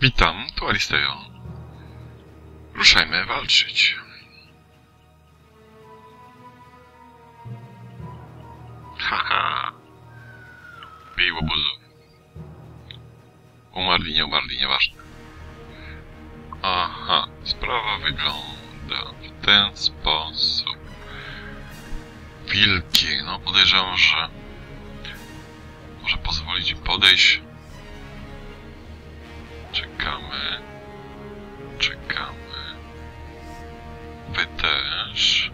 Witam, tu Aristeo. Ruszajmy walczyć. Haha. Bij obozu. Umarli, nie umarli, nieważne. Aha, sprawa wygląda w ten sposób. Wilki, no podejrzewam, że może pozwolić im podejść. Czekamy. Czekamy. Wy też.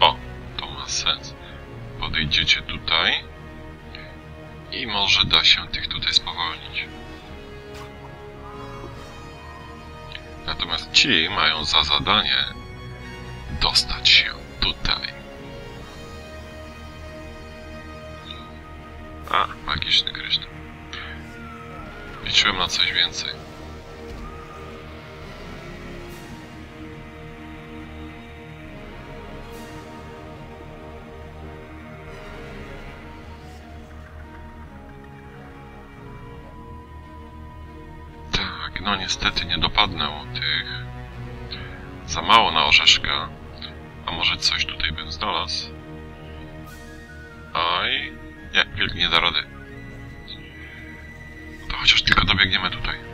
O, to ma sens. Podejdziecie tutaj. I może da się tych tutaj spowolnić. Natomiast ci mają za zadanie dostać się tutaj. A, magiczny kryształ. Liczyłem na coś więcej. Tak, no niestety nie dopadnę tych. Za mało na orzeszka. A może coś tutaj bym znalazł? Aj. Nie, wilk nie da rady. Chociaż tylko dobiegniemy tutaj.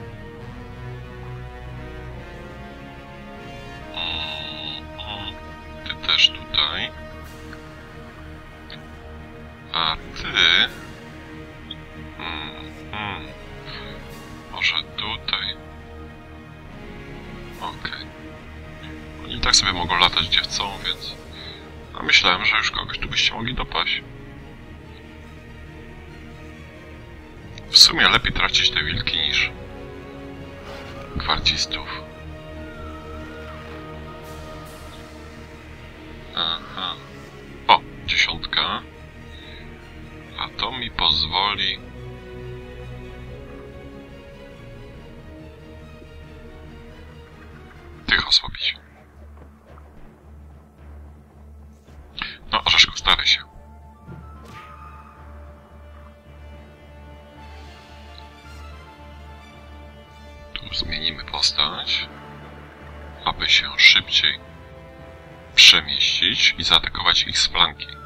Osłabić. No, Orzeszku, staraj się. Tu zmienimy postać, aby się szybciej przemieścić i zaatakować ich z flanki.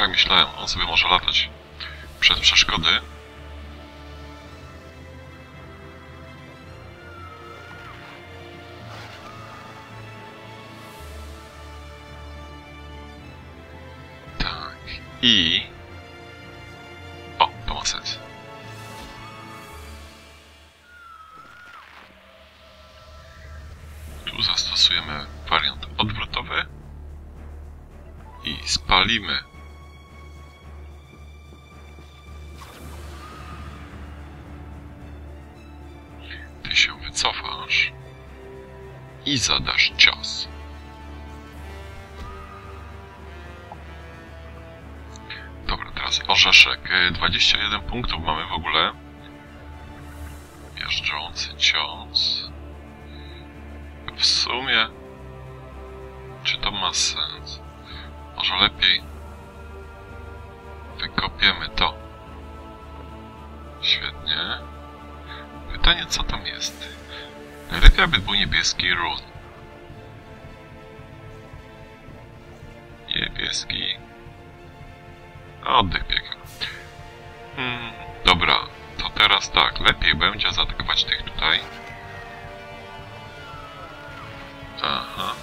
Tak, jak myślałem, on sobie może latać przez przeszkody. Tak. I... O, to ma sens. Tu zastosujemy wariant odwrotowy i spalimy zadasz cios. Dobra, teraz orzeszek. Y, 21 punktów mamy w ogóle. Miażdżący cios. W sumie... Czy to ma sens? Może lepiej... Wykopiemy to. Świetnie. Pytanie, co tam jest? Najlepiej, aby był niebieski run. Niebieski. A oddech biega. Hmm, dobra, to teraz tak. Lepiej będzie zaatakować tych tutaj. Aha.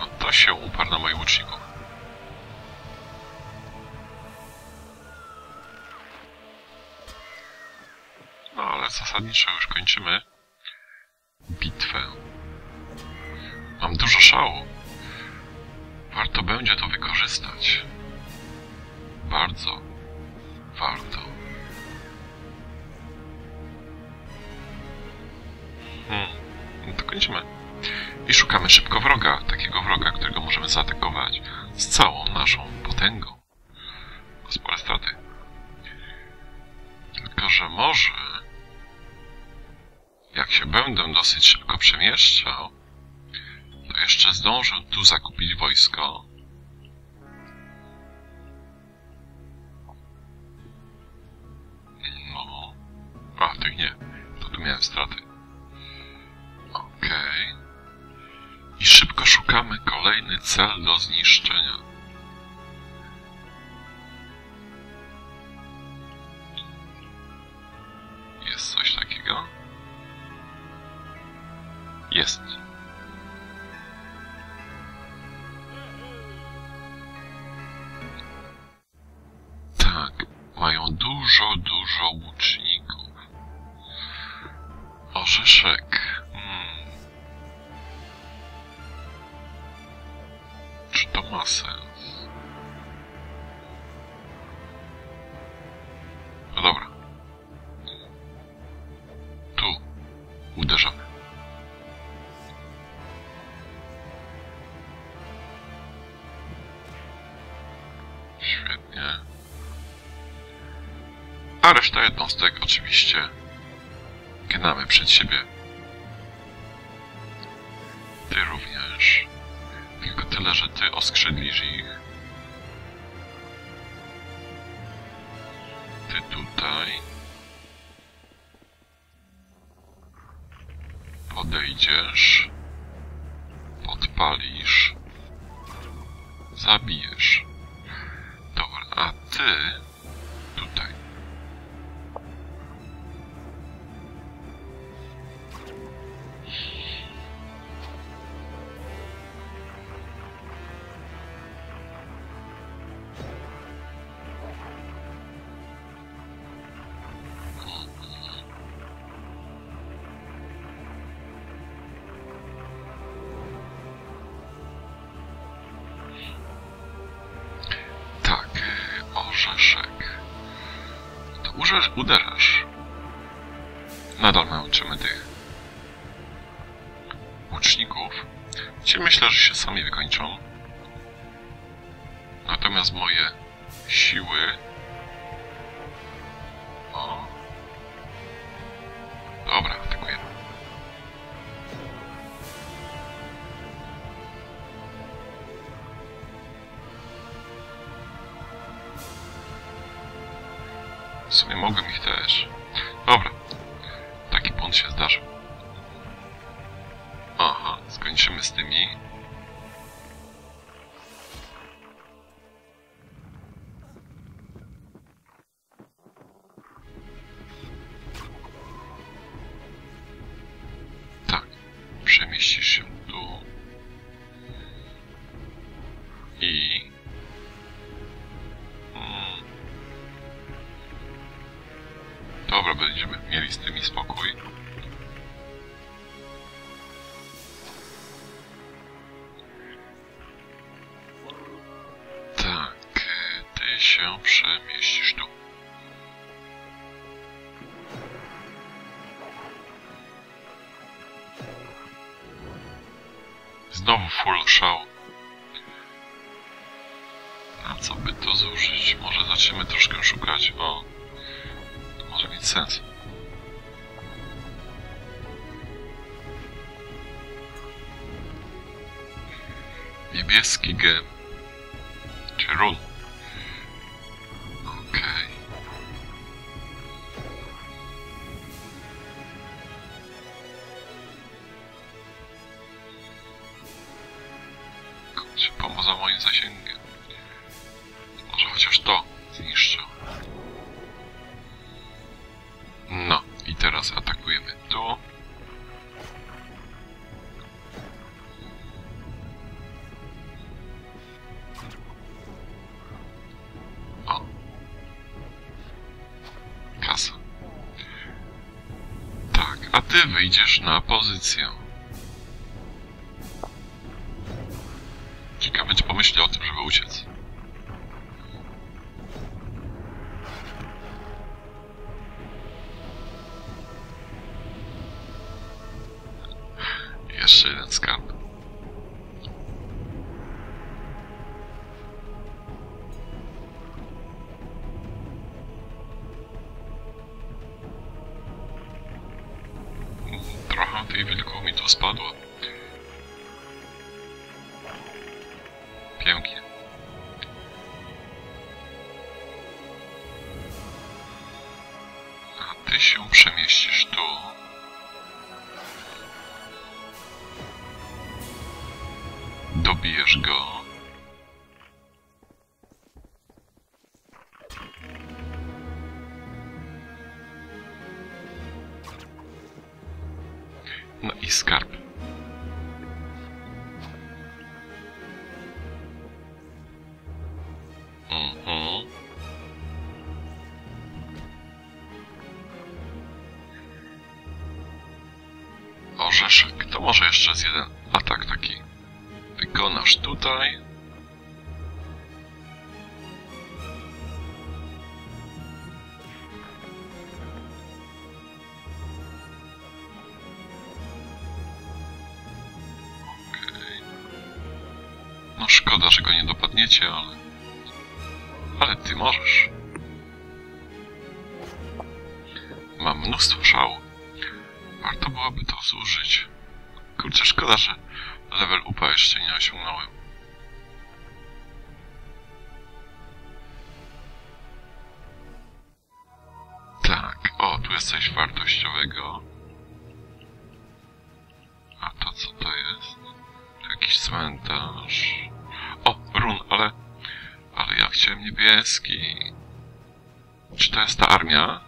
No to się uparł na moich łuczników. Zasadniczo już kończymy bitwę. Mam dużo szału. Warto będzie to wykorzystać. Bardzo warto. Hmm, no to kończymy. I szukamy szybko wroga, takiego wroga, którego możemy zaatakować z całą naszą potęgą. Spore straty że może się będę dosyć szybko przemieszczał, to jeszcze zdążę tu zakupić wojsko. No. A, tych nie. To tu miałem straty. Okej. I szybko szukamy kolejny cel do zniszczenia. Ma sens? No dobra. Tu. Uderzamy. Świetnie. A reszta jednostek oczywiście gnamy przed siebie. Podpalisz. Zabijesz. Łuczników. Ci myślę, że się sami wykończą. Natomiast moje siły... O. Dobra, atakujemy. W sumie mogłem ich też. Niebieski gem. Czy run. Wyjdziesz na pozycję. Ciekawe, czy pomyśli o tym, żeby uciec. Jeszcze jeden skarb. To spadło. Pięknie. A ty się przemieścisz tu. Dobijesz go. Szkoda, że go nie dopadniecie, ale... Ale ty możesz. Mam mnóstwo szału. Warto byłoby to zużyć. Kurczę, szkoda, że level upa jeszcze nie osiągnąłem. Tak, o, tu jest coś wartościowego. A to co to jest? Jakiś cmentarz. Chciałem niebieski. Czy to jest ta armia?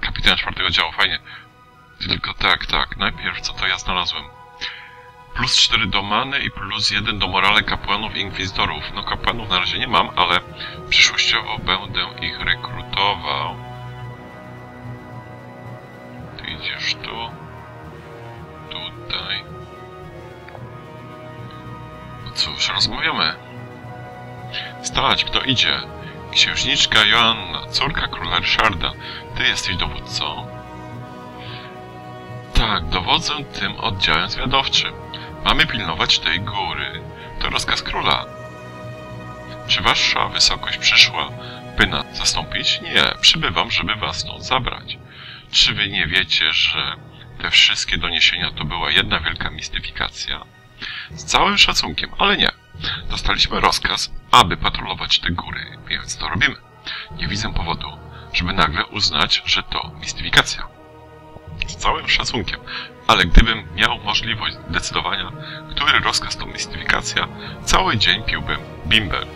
Kapitan czwartego działu, fajnie. Tylko tak, tak. Najpierw co to ja znalazłem? Plus 4 do many i plus 1 do morale kapłanów i inkwizytorów. No kapłanów na razie nie mam, ale przyszłościowo będę ich rekrutował. Ty idziesz tu. Tutaj. Cóż, rozmawiamy. Stać, kto idzie? Księżniczka Joanna, córka króla Ryszarda. Ty jesteś dowódcą? Tak, dowodzę tym oddziałem zwiadowczym. Mamy pilnować tej góry. To rozkaz króla. Czy wasza wysokość przyszła, by nas zastąpić? Nie, przybywam, żeby was stąd zabrać. Czy wy nie wiecie, że te wszystkie doniesienia to była jedna wielka mistyfikacja? Z całym szacunkiem, ale nie. Dostaliśmy rozkaz, aby patrolować te góry, więc to robimy. Nie widzę powodu, żeby nagle uznać, że to mistyfikacja. Z całym szacunkiem, ale gdybym miał możliwość decydowania, który rozkaz to mistyfikacja, cały dzień piłbym bimbel.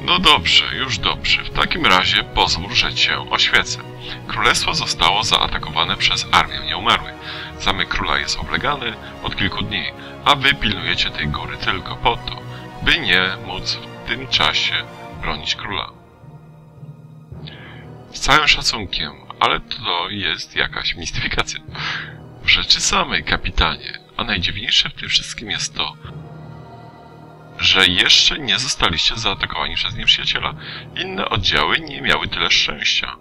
No dobrze, już dobrze. W takim razie pozwól, że cię oświecę. Królestwo zostało zaatakowane przez armię nieumarłych. Zamek króla jest oblegany od kilku dni, a wy pilnujecie tej góry tylko po to, by nie móc w tym czasie bronić króla. Z całym szacunkiem, ale to jest jakaś mistyfikacja. W rzeczy samej, kapitanie, a najdziwniejsze w tym wszystkim jest to, że jeszcze nie zostaliście zaatakowani przez nieprzyjaciela. Inne oddziały nie miały tyle szczęścia.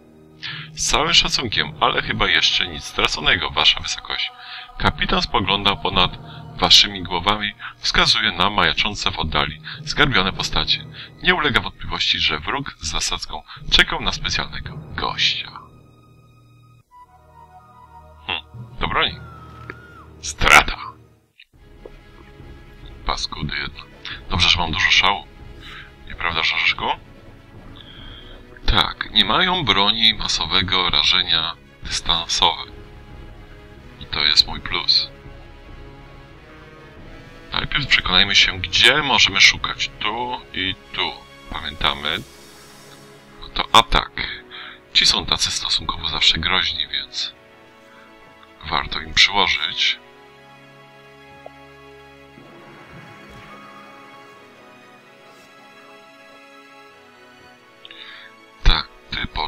Z całym szacunkiem, ale chyba jeszcze nic straconego, wasza wysokość. Kapitan spoglądał ponad waszymi głowami, wskazuje na majaczące w oddali zgarbione postacie. Nie ulega wątpliwości, że wróg z zasadzką czekał na specjalnego gościa. Hm, do broni. Strata. Paskudy jedno. Dobrze, że mam dużo szału. Nieprawdaż, Orzeszku? Tak, nie mają broni masowego rażenia dystansowe. I to jest mój plus. Najpierw przekonajmy się, gdzie możemy szukać. Tu i tu. Pamiętamy? No to atak. Ci są tacy stosunkowo zawsze groźni, więc warto im przyłożyć.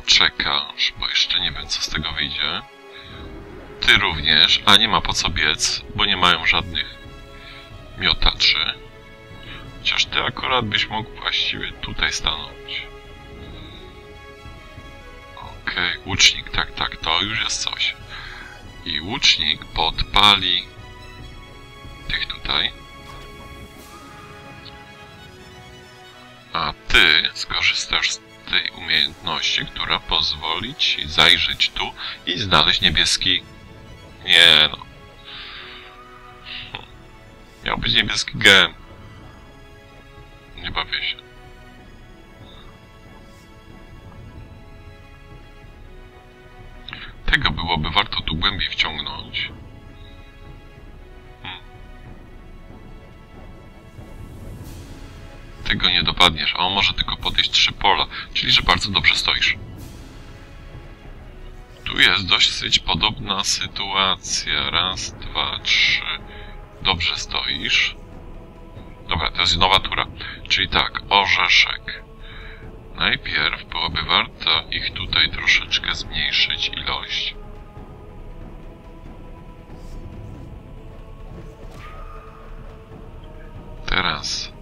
Ty poczekasz, bo jeszcze nie wiem, co z tego wyjdzie. Ty również, a nie ma po co biec, bo nie mają żadnych miotaczy. Chociaż ty akurat byś mógł właściwie tutaj stanąć. Okej, okay, łucznik, tak, tak, to już jest coś. I łucznik podpali tych tutaj. A ty skorzystasz z tej umiejętności, która pozwoli ci zajrzeć tu i znaleźć niebieski... Nie no. Miał być niebieski gem. Nie bawię się. Tego byłoby warto tu głębiej wciągnąć. Tego nie dopadniesz, a on może tylko podejść trzy pola, czyli że bardzo dobrze stoisz. Tu jest dosyć podobna sytuacja. Raz, dwa, trzy. Dobrze stoisz. Dobra, to jest nowa tura. Czyli tak, orzeszek. Najpierw byłoby warto ich tutaj troszeczkę zmniejszyć ilość. Teraz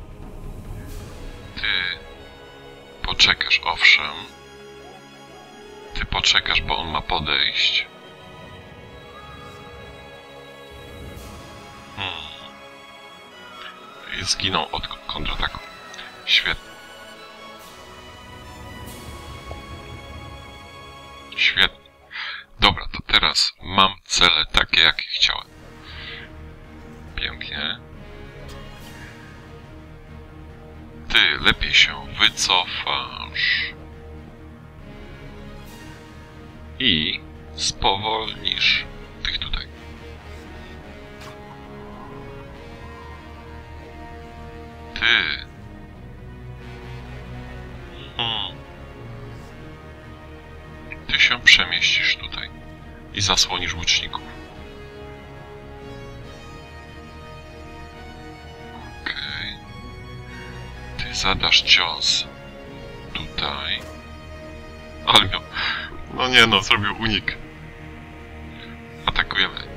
ty poczekasz, owszem. Ty poczekasz, bo on ma podejść. Hmm. Zginął od kontrataku. Świetnie. Świetnie. Dobra, to teraz mam cele takie, jakie chciałem. Pięknie. Ty lepiej się wycofasz. I spowolnisz tych tutaj. Ty. Hmm. Ty się przemieścisz tutaj i zasłonisz łuczników. Ty zadasz cios tutaj. Ale miał... No nie no, zrobił unik. Atakujemy.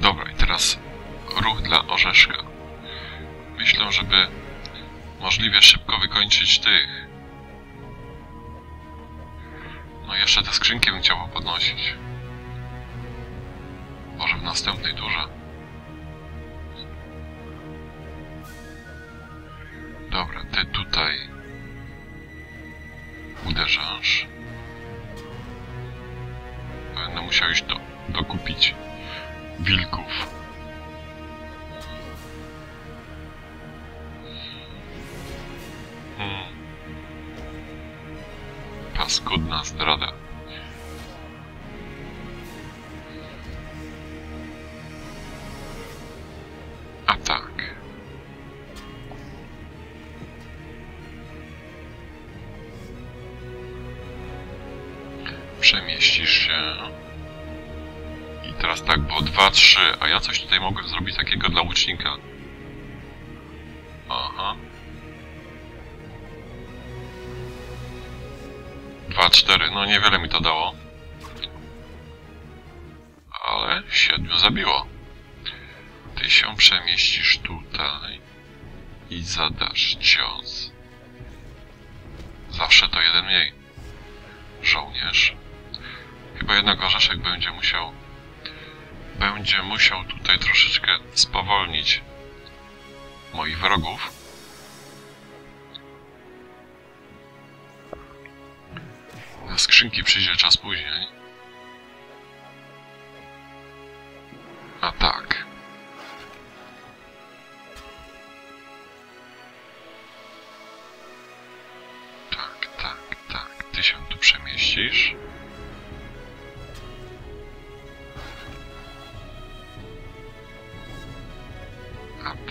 Dobra, i teraz ruch dla orzeszka. Myślę, żeby możliwie szybko wykończyć tych. No jeszcze te skrzynki bym chciał podnosić. Może w następnej turze. Ty tutaj uderzasz. Będę musiał iść do, dokupić wilków. Hmm. Paskudna zdrada. Ja coś tutaj mogłem zrobić takiego dla łucznika. Aha. 2, 4, no niewiele mi to dało. Ale siedmiu zabiło. Ty się przemieścisz tutaj i zadasz cios. Zawsze to jeden mniej. Żołnierz. Chyba jednak orzeszek będzie musiał będzie musiał tutaj troszeczkę spowolnić moich wrogów. Na skrzynki przyjdzie czas później. A tak.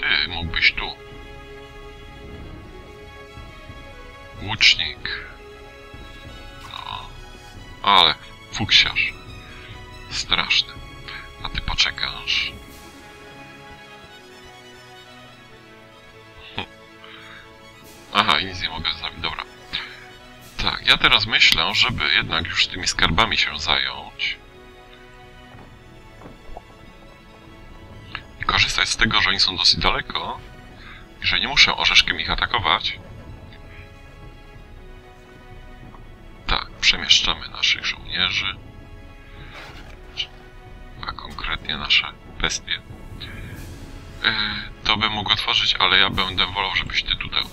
Ty mógłbyś tu. Łucznik. No. Ale fuksiarz. Straszny. A ty poczekasz. Hm. Aha, nic nie mogę zrobić. Dobra. Tak, ja teraz myślę, żeby jednak już tymi skarbami się zająć. Korzystać z tego, że oni są dosyć daleko i że nie muszę orzeszkiem ich atakować. Tak, przemieszczamy naszych żołnierzy. A konkretnie nasze bestie. Yy, to bym mógł otworzyć, ale ja będę wolał, żebyś ty tutaj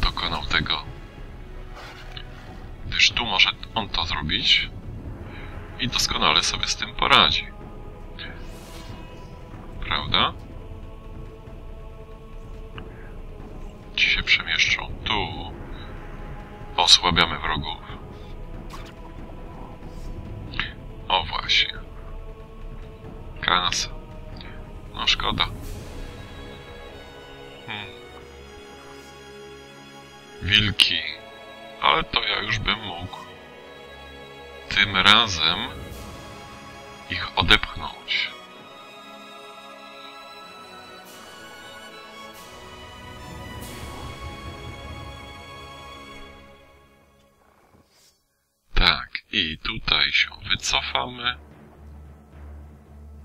dokonał tego. Gdyż tu może on to zrobić i doskonale sobie z tym poradzi. Prawda? Ci się przemieszczą tu. Osłabiamy wrogów. O właśnie. Kasa. No szkoda. Hmm. Wilki. Ale to ja już bym mógł. Tym razem ich odepchnąć. Tutaj się wycofamy.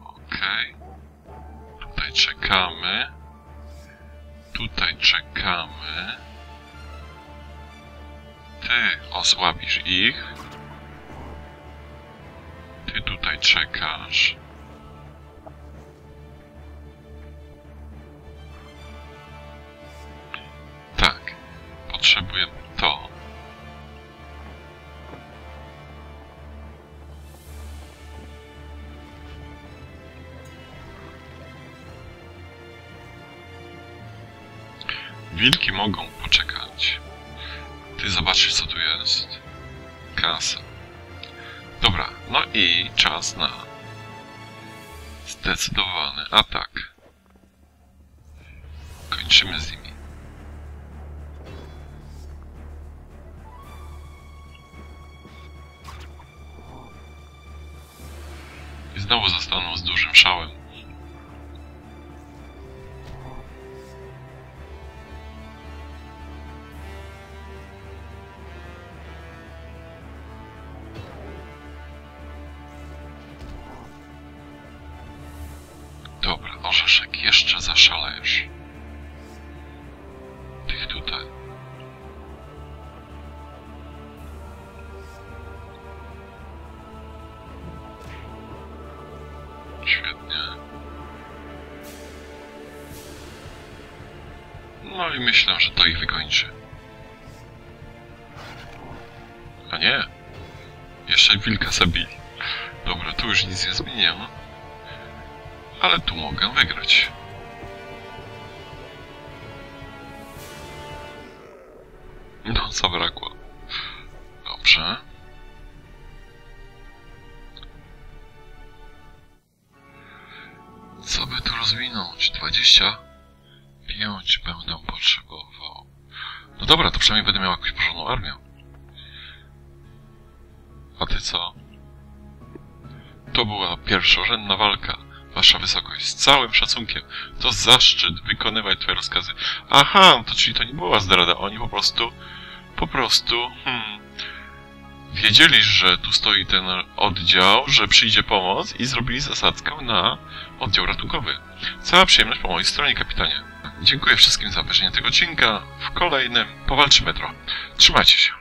Okej. Tutaj czekamy. Tutaj czekamy. Ty osłabisz ich. Ty tutaj czekasz. Tak. Potrzebuję Wilki mogą poczekać. Ty zobaczysz, co tu jest. Kasa. Dobra, no i czas na zdecydowany atak. Kończymy z nimi. I znowu zostaną z dużym szałem. Zaszalejesz. Tych tutaj. Świetnie. No i myślę, że to ich wykończy. A nie. Jeszcze wilka zabili. Dobra, tu już nic nie zmieniło ale tu mogę wygrać. Zabrakło. Dobrze. Co by tu rozwinąć? 25 będę potrzebował. No dobra, to przynajmniej będę miał jakąś porządną armię. A ty co? To była pierwszorzędna walka. Wasza wysokość, z całym szacunkiem, to zaszczyt wykonywać twoje rozkazy. Aha, to czyli to nie była zdrada, oni po prostu, po prostu, hmm, wiedzieli, że tu stoi ten oddział, że przyjdzie pomoc i zrobili zasadzkę na oddział ratunkowy. Cała przyjemność po mojej stronie, kapitanie. Dziękuję wszystkim za obejrzenie tego odcinka. W kolejnym powalczymy trochę. Trzymajcie się.